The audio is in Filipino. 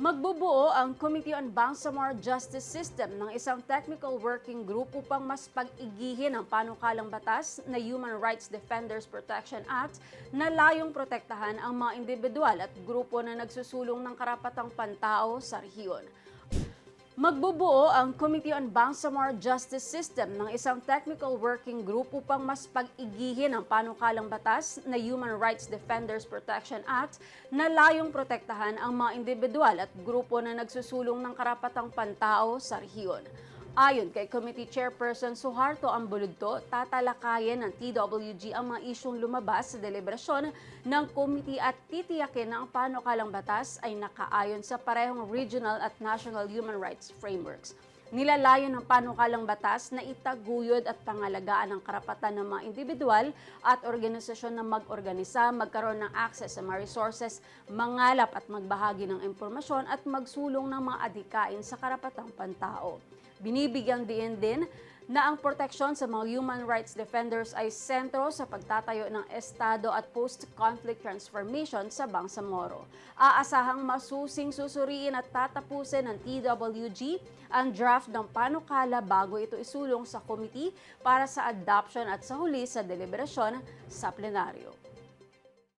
Magbubuo ang Committee on Bangsamoro Justice System ng isang technical working group upang mas pag-igihin ang panukalang batas na Human Rights Defenders Protection Act na layong protektahan ang mga individual at grupo na nagsusulong ng karapatang pantao sa rehiyon. Magbubuo ang Committee on Bangsamoro Justice System ng isang technical working group upang mas pag-igihin ang panukalang batas na Human Rights Defenders Protection Act na layong protektahan ang mga individual at grupo na nagsusulong ng karapatang pantao sa rehiyon. Ayon kay Committee Chairperson Suharto Ambuludto, tatalakayin ng TWG ang mga isyong lumabas sa deliberasyon ng committee at titiyakin na ang panukalang batas ay nakaayon sa parehong regional at national human rights frameworks. Nilalayon ng panukalang batas na itaguyod at pangalagaan ang karapatan ng mga individual at organisasyon na mag-organisa, magkaroon ng access sa mga resources, mangalap at magbahagi ng impormasyon at magsulong ng mga adikain sa karapatang pantao. Binibigyang diin din na ang proteksyon sa mga human rights defenders ay sentro sa pagtatayo ng Estado at post-conflict transformation sa Bangsamoro. Aasahang masusing susuriin at tatapusin ng TWG ang draft ng panukala bago ito isulong sa committee para sa adoption at sa huli sa deliberasyon sa plenaryo.